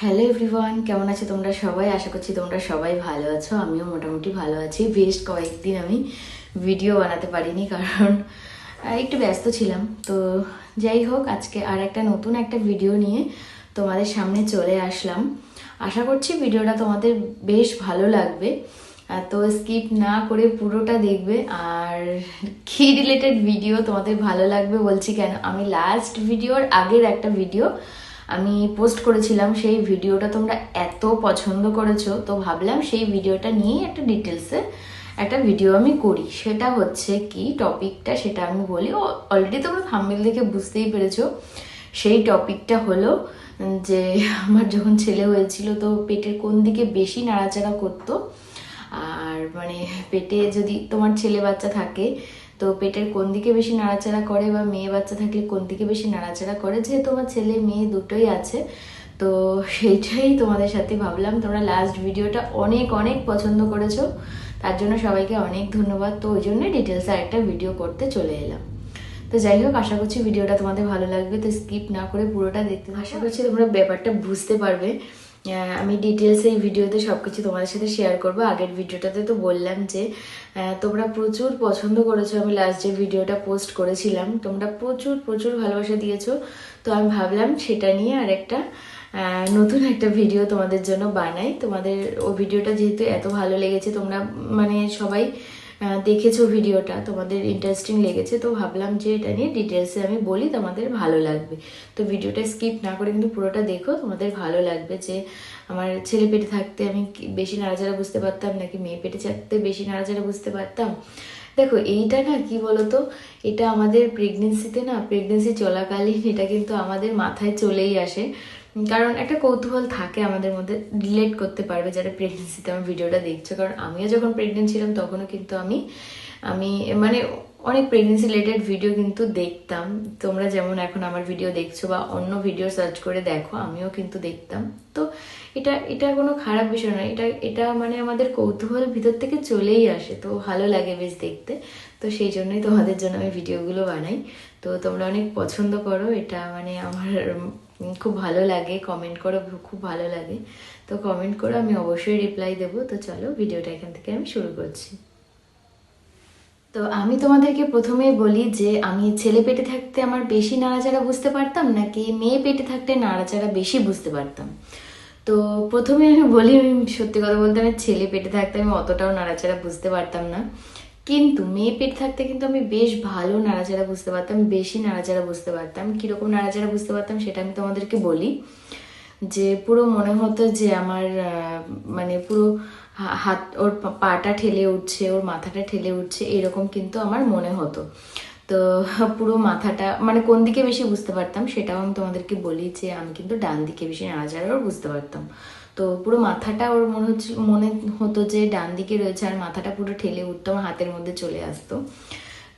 Hello everyone কেমন আছো তোমরা সবাই? আশা করছি তোমরা সবাই ভালো আছো। আমিও মোটামুটি ভালো আছি। বেশ কয়েকদিন আমি ভিডিও বানাতে পারিনি কারণ একটু ব্যস্ত ছিলাম। তো যাই হোক, আজকে আর একটা নতুন একটা ভিডিও নিয়ে তোমাদের সামনে চলে আসলাম। আশা করছি ভিডিওটা তোমাদের বেশ ভালো লাগবে। তো স্কিপ না করে পুরোটা দেখবে। আর কি রিলেটেড ভিডিও তোমাদের ভালো লাগবে বলছি কেন? আমি লাস্ট ভিডিওর আগের একটা ভিডিও আমি পোস্ট করেছিলাম সেই ভিডিওটা তোমরা এত পছন্দ করেছ, তো ভাবলাম সেই ভিডিওটা নিয়েই একটা ডিটেলসে একটা ভিডিও আমি করি। সেটা হচ্ছে কি টপিকটা সেটা আমি বলি অলরেডি তোমরা থাম্বেল দেখে বুঝতেই পেরেছ। সেই টপিকটা হলো যে আমার যখন ছেলে হয়েছিল, তো পেটের কোন দিকে বেশি নাড়াচাড়া করতো, আর মানে পেটে যদি তোমার ছেলে বাচ্চা থাকে তো পেটের কোন দিকে বেশি নাড়াচাড়া করে বা মেয়ে বাচ্চা থাকলে কোন দিকে বেশি নাড়াচাড়া করে? যেহেতু আমার ছেলে মেয়ে দুটোই আছে তো সেইটাই তোমাদের সাথে ভাবলাম। তোমরা লাস্ট ভিডিওটা অনেক অনেক পছন্দ করেছ। তার জন্য সবাইকে অনেক ধন্যবাদ। তো ওই জন্যই ডিটেলসে একটা ভিডিও করতে চলে এলাম। তো যাই হোক আশা করছি ভিডিওটা তোমাদের ভালো লাগবে। তো স্কিপ না করে পুরোটা দেখতে। আশা করছি তোমরা ব্যাপারটা বুঝতে পারবে। আমি ডিটেলসে এই ভিডিওতে সব কিছু তোমাদের সাথে শেয়ার করব। আগের ভিডিওটাতে তো বললাম যে তোমরা প্রচুর পছন্দ করেছ। আমি লাস্ট যে ভিডিওটা পোস্ট করেছিলাম, তোমরা প্রচুর প্রচুর ভালোবাসা দিয়েছ। তো আমি ভাবলাম সেটা নিয়ে আর একটা নতুন একটা ভিডিও তোমাদের জন্য বানাই। তোমাদের, ও ভিডিওটা যেহেতু এত ভালো লেগেছে, তোমরা মানে সবাই দেখেছ ভিডিওটা, তোমাদের ইন্টারেস্টিং লেগেছে, তো ভাবলাম যে এটা নিয়ে ডিটেলসে আমি বলি তোমাদের ভালো লাগবে। তো ভিডিওটা স্কিপ না করে কিন্তু পুরোটা দেখো, তোমাদের ভালো লাগবে যে আমার ছেলে পেটে থাকতে আমি বেশি নাড়াচাড়া বুঝতে পারতাম, নাকি মেয়ে পেটে থাকতে বেশি নাড়াচাড়া বুঝতে পারতাম? দেখো, এইটা না কি বলতো, এটা আমাদের প্রেগনেন্সিতে না প্রেগনেন্সি চলাকালীন এটা কিন্তু আমাদের মাথায় চলেই আসে। কারণ একটা কৌতূহল থাকে আমাদের মধ্যে রিলেট করতে পারবে যারা প্রেগনেন্সিতে আমার ভিডিওটা দেখছ। কারণ আমিও যখন প্রেগনেন্ট ছিলাম, তখনও কিন্তু আমি আমি মানে অনেক প্রেগনেন্সি রিলেটেড ভিডিও কিন্তু দেখতাম। তোমরা যেমন এখন আমার ভিডিও দেখছ বা অন্য ভিডিও সার্চ করে দেখো, আমিও কিন্তু দেখতাম। তো এটা এটা কোনো খারাপ বিষয় নয়। এটা এটা মানে আমাদের কৌতূহল ভিতর থেকে চলেই আসে। তো ভালো লাগে বেশ দেখতে। তো সেই জন্যই তোমাদের জন্য আমি ভিডিওগুলো বানাই। তো তোমরা অনেক পছন্দ করো। এটা মানে আমার খুব ভালো লাগে কমেন্ট করো খুব ভালো লাগে। তো কমেন্ট করো, আমি অবশ্যই রিপ্লাই দেবো। তো চলো ভিডিওটা এখান থেকে আমি শুরু করছি। তো আমি তোমাদেরকে প্রথমেই বলি যে, আমি ছেলে পেটে থাকতে আমার বেশি নাড়াচাড়া বুঝতে পারতাম, নাকি মেয়ে পেটে থাকতে নাড়াচাড়া বেশি বুঝতে পারতাম? তো প্রথমে আমি বলি আমি সত্যি কথা বলতে আমি ছেলে পেটে থাকতে আমি অতটাও নাড়াচাড়া বুঝতে পারতাম না। কিন্তু মেয়ে পেট থাকতে কিন্তু আমি বেশ ভালো নাড়াচাড়া বুঝতে পারতাম, বেশি নাড়াচাড়া বুঝতে পারতাম। কীরকম নাড়াচাড়া বুঝতে পারতাম সেটা আমি তোমাদেরকে বলি। যে পুরো মনে হতো যে আমার মানে পুরো হাত, ওর পাটা ঠেলে উঠছে, ওর মাথাটা ঠেলে উঠছে, এরকম কিন্তু আমার মনে হতো। তো পুরো মাথাটা মানে কোন দিকে বেশি বুঝতে পারতাম সেটাও আমি তোমাদেরকে বলি যে আমি কিন্তু ডান দিকে বেশি নাড়াচাড়াও বুঝতে পারতাম। তো পুরো মাথাটা ওর মনে হচ্ছিল, মনে হতো যে ডান দিকে রয়েছে আর মাথাটা পুরো ঠেলে উঠতো আমার হাতের মধ্যে চলে আসতো।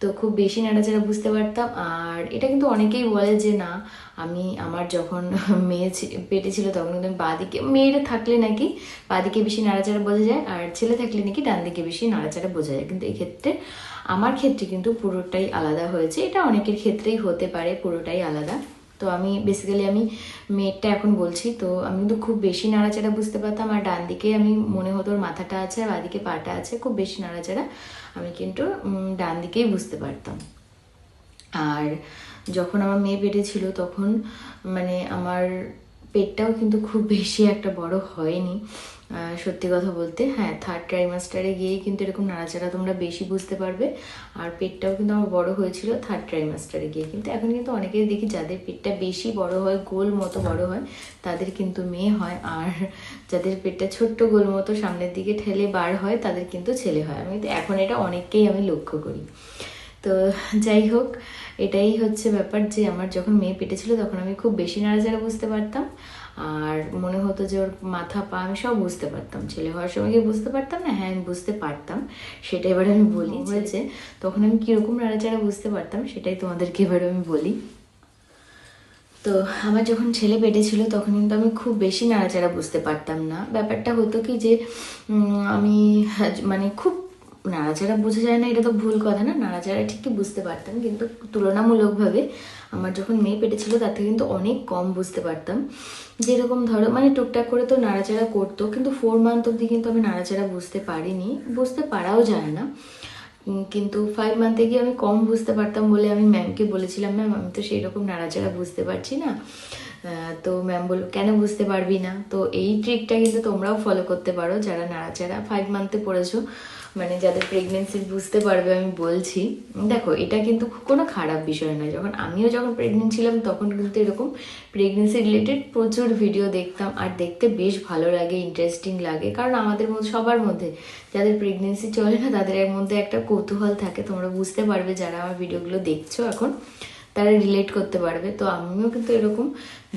তো খুব বেশি নাড়াচাড়া বুঝতে পারতাম। আর এটা কিন্তু অনেকেই বলে যে না, আমি, আমার যখন মেয়ে পেটে ছিল তখন কিন্তু আমি বাঁদিকে মেয়েরা থাকলে নাকি বাঁদিকে বেশি নাড়াচাড়া বোঝা যায় আর ছেলে থাকলে নাকি ডান দিকে বেশি নাড়াচাড়া বোঝা যায়। কিন্তু এক্ষেত্রে আমার ক্ষেত্রে কিন্তু পুরোটাই আলাদা হয়েছে। এটা অনেকের ক্ষেত্রেই হতে পারে, পুরোটাই আলাদা। তো আমি বেসিক্যালি আমি মেয়েরটা এখন বলছি, তো আমি কিন্তু খুব বেশি নাড়াচাড়া বুঝতে পারতাম। আর ডান দিকে আমি মনে হতো ওর মাথাটা আছে আর বাঁদিকে পাটা আছে, খুব বেশি নাড়াচাড়া আমি কিন্তু ডান দিকেই বুঝতে পারতাম। আর যখন আমার মেয়ে পেটে ছিল তখন মানে আমার পেটটাও কিন্তু খুব বেশি একটা বড় হয়নি। সত্যি কথা বলতে হ্যাঁ থার্ড ট্রাইমাস্টারে গিয়েই কিন্তু এরকম নাড়াচাড়া তোমরা বেশি বুঝতে পারবে। আর পেটটাও কিন্তু আমার বড় হয়েছিল থার্ড ট্রাইমাস্টারে গিয়ে। কিন্তু এখন কিন্তু অনেকেই দেখি যাদের পেটটা বেশি বড় হয়, গোল মতো বড় হয়, তাদের কিন্তু মেয়ে হয়। আর যাদের পেটটা ছোট্ট গোল মতো সামনের দিকে ঠেলে বার হয়, তাদের কিন্তু ছেলে হয়। আমি তো এখন এটা অনেককেই আমি লক্ষ্য করি। তো যাই হোক, এটাই হচ্ছে ব্যাপার যে আমার যখন মেয়ে পেটে ছিল তখন আমি খুব বেশি নাড়াচাড়া বুঝতে পারতাম। আর মনে হতো যে ওর মাথা পা আমি সব বুঝতে পারতাম। ছেলে হওয়ার সময় কি বুঝতে পারতাম না? হ্যাঁ আমি বুঝতে পারতাম। সেটা এবারে আমি বলি হয়েছে তখন আমি কীরকম নাড়াচাড়া বুঝতে পারতাম সেটাই তোমাদেরকে এবারে আমি বলি। তো আমার যখন ছেলে পেটে ছিল তখন কিন্তু আমি খুব বেশি নাড়াচাড়া বুঝতে পারতাম না। ব্যাপারটা হতো কি যে আমি মানে খুব নাড়াচাড়া বোঝা যায় না, এটা তো ভুল কথা না? নাড়াচাড়া ঠিকই বুঝতে পারতাম, কিন্তু তুলনামূলকভাবে আমার যখন মেয়ে পেটে ছিল, তার থেকে কিন্তু অনেক কম বুঝতে পারতাম। যেরকম ধরো মানে টুকটাক করে তো নাড়াচাড়া করতো, কিন্তু ফোর মান্থ অবধি কিন্তু আমি নাড়াচাড়া বুঝতে পারিনি। বুঝতে পারাও যায় না। কিন্তু ফাইভ মান্থে গিয়ে আমি কম বুঝতে পারতাম বলে আমি ম্যামকে বলেছিলাম ম্যাম আমি তো সেই রকম নাড়াচাড়া বুঝতে পারছি না। তো ম্যাম বলল, কেন বুঝতে পারবি না? তো এই ট্রিকটা কিন্তু তোমরাও ফলো করতে পারো, যারা নাড়াচাড়া ফাইভ মান্থে পড়েছো। মানে যাদের প্রেগনেন্সি বুঝতে পারবে, আমি বলছি। দেখো, এটা কিন্তু কোনো খারাপ বিষয় নয়। যখন আমিও যখন প্রেগনেন্ট ছিলাম, তখন কিন্তু এরকম প্রেগনেন্সি রিলেটেড প্রচুর ভিডিও দেখতাম। আর দেখতে বেশ ভালো লাগে ইন্টারেস্টিং লাগে। কারণ আমাদের মধ্যে, সবার মধ্যে যাদের প্রেগনেন্সি চলে না, তাদের মধ্যে একটা কৌতূহল থাকে। তোমরা বুঝতে পারবে যারা আমার ভিডিওগুলো দেখছ এখন। তারা রিলেট করতে পারবে। তো আমিও কিন্তু এরকম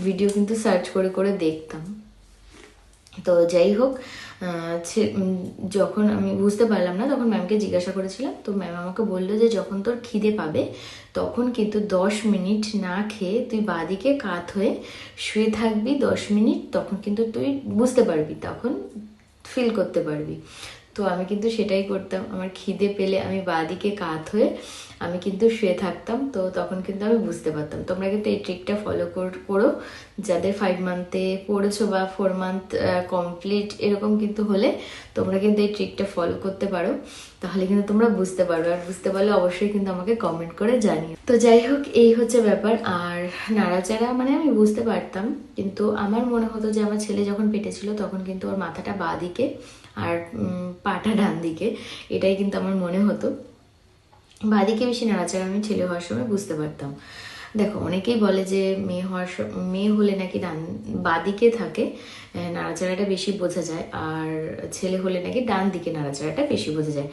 ভিডিও কিন্তু সার্চ করে করে দেখতাম। তো যাই হোক যখন আমি বুঝতে পারলাম না, তখন ম্যামকে জিজ্ঞাসা করেছিলাম। তো ম্যাম আমাকে বলল যে, যখন তোর খিদে পাবে, তখন কিন্তু দশ মিনিট না খেয়ে তুই বাদিকে কাত হয়ে শুয়ে থাকবি। দশ মিনিট তখন কিন্তু তুই বুঝতে পারবি, তখন ফিল করতে পারবি। তো আমি কিন্তু সেটাই করতাম। আমার খিদে পেলে আমি বাদিকে কাত হয়ে আমি কিন্তু শুয়ে থাকতাম। তো তখন কিন্তু আমি বুঝতে পারতাম। তোমরা কিন্তু এই ট্রিকটা ফলো করো যাদের ফাইভ মান্থে পড়েছো বা ফোর মান্থ কমপ্লিট এরকম কিন্তু হলে তোমরা কিন্তু এই ট্রিকটা ফলো করতে পারো। তাহলে কিন্তু তোমরা বুঝতে পারো। আর বুঝতে পারলে অবশ্যই কিন্তু আমাকে কমেন্ট করে জানিও। তো যাই হোক, এই হচ্ছে ব্যাপার। আর নাড়াচাড়া মানে আমি বুঝতে পারতাম, কিন্তু আমার মনে হতো যে আমার ছেলে যখন পেটে ছিল তখন কিন্তু ওর মাথাটা বাঁ দিকে আর পাটা ডান দিকে। এটাই কিন্তু আমার মনে হতো। বাদিকে বেশি নাড়াচাড়া আমি ছেলে হওয়ার সময় বুঝতে পারতাম। দেখো, অনেকেই বলে যে মেয়ে হওয়ার মেয়ে হলে নাকি ডান, বাদিকে থাকে নাড়াচাড়াটা বেশি বোঝা যায়, আর ছেলে হলে নাকি ডান দিকে নাড়াচাড়াটা বেশি বোঝা যায়।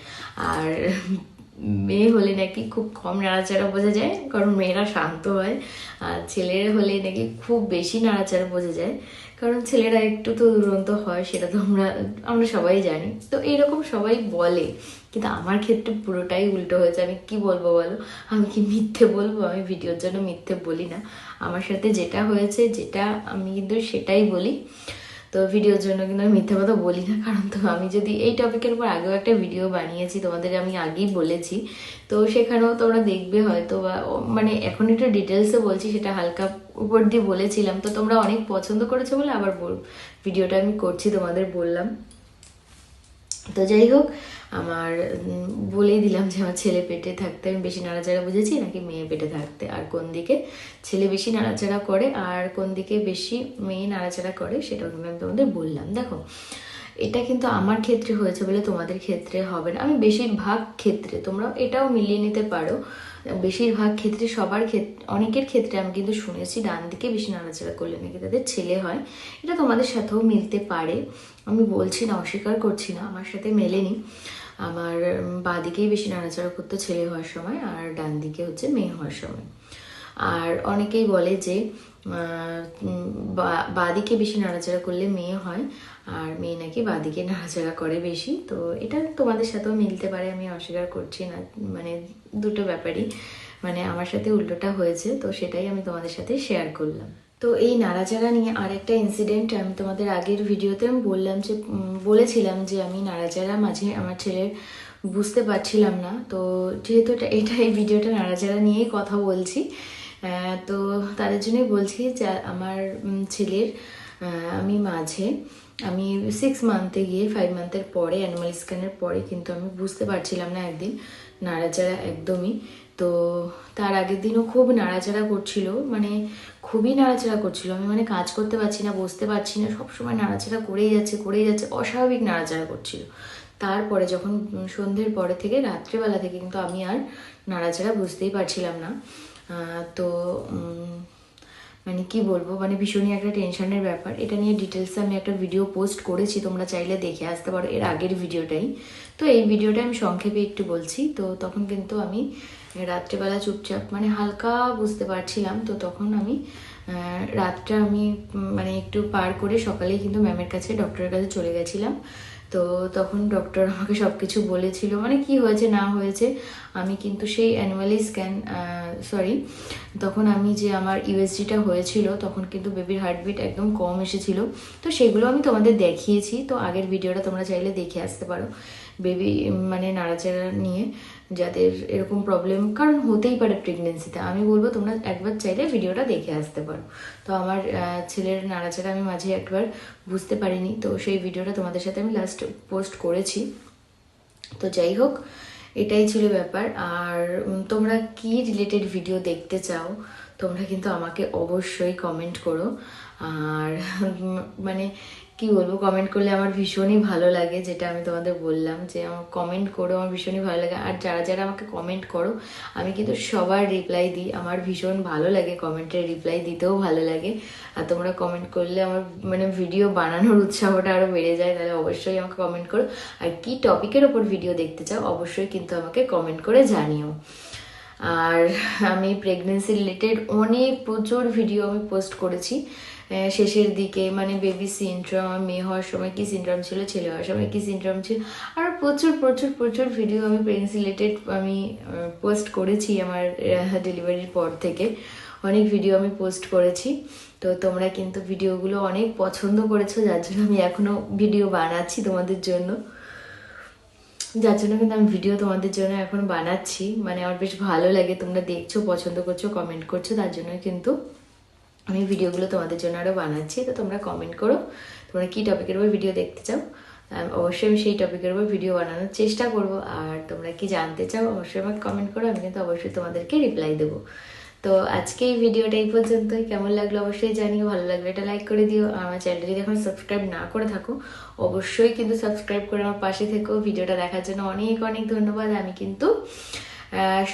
আর মেয়ে হলে নাকি খুব কম নাড়াচাড়া বোঝা যায়, কারণ মেয়েরা শান্ত হয়, আর ছেলের হলে নাকি খুব বেশি নাড়াচাড়া বোঝা যায়, কারণ ছেলেরা একটু তো দুরন্ত হয়, সেটা তো আমরা আমরা সবাই জানি। তো এরকম সবাই বলে। কিন্তু আমার ক্ষেত্রে পুরোটাই উল্টো হয়েছে আমি কি বলব বলো? আমি কি মিথ্যে বলব? আমি ভিডিওর জন্য মিথ্যে বলি না। আমার সাথে যেটা হয়েছে, যেটা আমি কিন্তু সেটাই বলি। তো ভিডিওর জন্য কিন্তু আমি মিথ্যে কথা বলি না। কারণ তো আমি যদি এই টপিকের উপর আগেও একটা ভিডিও বানিয়েছি, তোমাদের আমি আগেই বলেছি। তো সেখানেও তোমরা দেখবে হয়তো বা মানে এখন একটু ডিটেলসে বলছি, সেটা হালকা উপর দিয়ে বলেছিলাম। তো তোমরা অনেক পছন্দ করেছ বলে আবার ভিডিওটা আমি করছি, তোমাদের বললাম। তো যাই হোক, আমার বলেই দিলাম যে আমার ছেলে পেটে থাকতে আমি বেশি নাড়াচাড়া বুঝেছি নাকি মেয়ে পেটে থাকতে। আর কোন দিকে ছেলে বেশি নাড়াচাড়া করে আর কোন দিকে বেশি মেয়ে নাড়াচাড়া করে সেটা আমি তোমাদের বললাম। দেখো, এটা কিন্তু আমার ক্ষেত্রে হয়েছে বলে তোমাদের ক্ষেত্রে হবে না। আমি বেশিরভাগ ক্ষেত্রে তোমরা এটাও মিলিয়ে নিতে পারো। বেশিরভাগ ক্ষেত্রে, সবার ক্ষেত্রে অনেকের ক্ষেত্রে আমি কিন্তু শুনেছি, ডান দিকে বেশি নাড়াচাড়া করলে নাকি তাদের ছেলে হয়। এটা তোমাদের সাথেও মিলতে পারে। আমি বলছি না, অস্বীকার করছি না, আমার সাথে মেলেনি। আমার বাঁ দিকেই বেশি নাড়াচাড়া করতো ছেলে হওয়ার সময়, আর ডান দিকে হচ্ছে মেয়ে হওয়ার সময়। আর অনেকেই বলে যে বাঁদিকে বেশি নাড়াচাড়া করলে মেয়ে হয়, আর মেয়ে নাকি বাঁদিকে নাড়াচাড়া করে বেশি। তো এটা তোমাদের সাথেও মিলতে পারে, আমি অস্বীকার করছি না মানে দুটো ব্যাপারই। মানে আমার সাথে উল্টোটা হয়েছে, তো সেটাই আমি তোমাদের সাথে শেয়ার করলাম। তো এই নাড়াচাড়া নিয়ে আর একটা ইনসিডেন্ট আমি তোমাদের আগের ভিডিওতে আমি বললাম যে বলেছিলাম যে আমি নাড়াচাড়া মাঝে আমার ছেলের বুঝতে পারছিলাম না। তো যেহেতু এটা এই ভিডিওটা নাড়াচাড়া নিয়েই কথা বলছি তো তাদের জন্যই বলছি যে আমার ছেলের আমি মাঝে, আমি সিক্স মান্থে গিয়ে ফাইভ মান্থের পরে অ্যানিমাল স্ক্যানের পরে কিন্তু আমি বুঝতে পারছিলাম না একদিন নাড়াচাড়া একদমই। তো তার আগের দিনও খুব নাড়াচাড়া করছিল মানে খুবই নাড়াচাড়া করছিল। আমি মানে কাজ করতে পারছি না, বসতে পারছি না, সবসময় নাড়াচাড়া করেই যাচ্ছে করেই যাচ্ছে, অস্বাভাবিক নাড়াচাড়া করছিল। তারপরে যখন সন্ধ্যের পরে থেকে, রাত্রেবেলা থেকে কিন্তু আমি আর নাড়াচাড়া বুঝতেই পারছিলাম না। তো মানে কি বলব? মানে ভীষণই একটা টেনশনের ব্যাপার। এটা নিয়ে ডিটেলসে আমি একটা ভিডিও পোস্ট করেছি, তোমরা চাইলে দেখে আসতে পারো। এর আগের ভিডিওটাই তো এই ভিডিওটা আমি সংক্ষেপে একটু বলছি। তো তখন কিন্তু আমি রাত্রেবেলা চুপচাপ মানে হালকা বুঝতে পারছিলাম। তো তখন আমি রাতটা আমি মানে একটু পার করে সকালেই কিন্তু ম্যামের কাছে ডক্টরের কাছে চলে গেছিলাম। তো তখন ডক্টর আমাকে সব কিছু বলেছিল মানে কি হয়েছে, না হয়েছে, আমি কিন্তু সেই অ্যানুয়ালি স্ক্যান সরি তখন আমি যে আমার ইউএসজিটা হয়েছিল, তখন কিন্তু বেবির হার্টবিট একদম কম এসেছিল। তো সেগুলো আমি তোমাদের দেখিয়েছি, তো আগের ভিডিওটা তোমরা চাইলে দেখে আসতে পারো। বেবি মানে নাড়াচাড়া নিয়ে। যাদের এরকম প্রবলেম কারণ হতেই পারে প্রেগনেন্সিতে আমি বলব, তোমরা একবার চাইলে ভিডিওটা দেখে আসতে পারো। তো আমার ছেলের নাড়াচাড়া আমি মাঝে একবার বুঝতে পারিনি, তো সেই ভিডিওটা তোমাদের সাথে আমি লাস্ট পোস্ট করেছি। তো যাই হোক, এটাই ছিল ব্যাপার। আর তোমরা কি রিলেটেড ভিডিও দেখতে চাও? তোমরা কিন্তু আমাকে অবশ্যই কমেন্ট করো। আর মানে কি বলব কমেন্ট করলে আমার ভীষণই ভালো লাগে, যেটা আমি তোমাদের বললাম যে আমার কমেন্ট করো, আমার ভীষণই ভালো লাগে। আর যারা যারা আমাকে কমেন্ট করো, আমি কিন্তু সবার রিপ্লাই দিই। আমার ভীষণ ভালো লাগে কমেন্টের রিপ্লাই দিতেও ভালো লাগে। আর তোমরা কমেন্ট করলে আমার মানে ভিডিও বানানোর উৎসাহটা আরও বেড়ে যায়, তাহলে অবশ্যই আমাকে কমেন্ট করো। আর কি টপিকের ওপর ভিডিও দেখতে চাও, অবশ্যই কিন্তু আমাকে কমেন্ট করে জানিও। আর আমি প্রেগনেন্সি রিলেটেড অনেক প্রচুর ভিডিও আমি পোস্ট করেছি। শেষের দিকে মানে বেবি সিনড্রোম মেয়ে হওয়ার সময় কী সিনড্রোম ছিল, ছেলে হওয়ার সময় কী সিনড্রোম ছিল, আর প্রচুর প্রচুর প্রচুর ভিডিও আমি প্রেগনেন্সি রিলেটেড আমি পোস্ট করেছি আমার ডেলিভারির পর থেকে। অনেক ভিডিও আমি পোস্ট করেছি। তো তোমরা কিন্তু ভিডিওগুলো অনেক পছন্দ করেছ, যার জন্য আমি এখনও ভিডিও বানাচ্ছি তোমাদের জন্য। যার জন্য কিন্তু আমি ভিডিও তোমাদের জন্য এখন বানাচ্ছি। মানে আমার বেশ ভালো লাগে, তোমরা দেখছ, পছন্দ করছ কমেন্ট করছ, তার জন্য কিন্তু আমি ভিডিওগুলো তোমাদের জন্য আরও বানাচ্ছি। তো তোমরা কমেন্ট করো, তোমরা কী টপিকের উপর ভিডিও দেখতে চাও? অবশ্যই আমি সেই টপিকের উপর ভিডিও বানানোর চেষ্টা করব। আর তোমরা কি জানতে চাও, অবশ্যই আমাকে কমেন্ট করো, আমি কিন্তু অবশ্যই তোমাদেরকে রিপ্লাই দেবো। তো আজকে এই ভিডিওটা এই পর্যন্ত কেমন লাগল অবশ্যই জানিও, ভালো লাগল এটা লাইক করে দিও। আর আমার চ্যানেলটা যদি এখন সাবস্ক্রাইব না করে থাকো, অবশ্যই কিন্তু সাবস্ক্রাইব করে আমার পাশে থেকো। ভিডিওটা দেখার জন্য অনেক অনেক ধন্যবাদ। আমি কিন্তু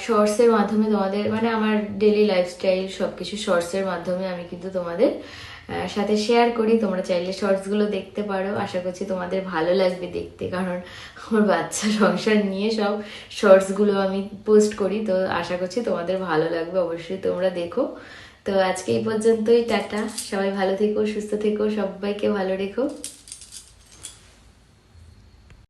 শর্টসের মাধ্যমে তোমাদের মানে আমার ডেলি লাইফস্টাইল সব কিছু শর্টসের মাধ্যমে আমি কিন্তু তোমাদের সাথে শেয়ার করি। তোমরা চাইলে শর্টসগুলো দেখতে পারো। আশা করছি তোমাদের ভালো লাগবে দেখতে, কারণ আমার বাচ্চা সংসার নিয়ে সব শর্টসগুলো আমি পোস্ট করি। তো আশা করছি তোমাদের ভালো লাগবে, অবশ্যই তোমরা দেখো। তো আজকে এই পর্যন্তই, টাটা। সবাই ভালো থেকো, সুস্থ থেকো, সবাইকে ভালো রেখো।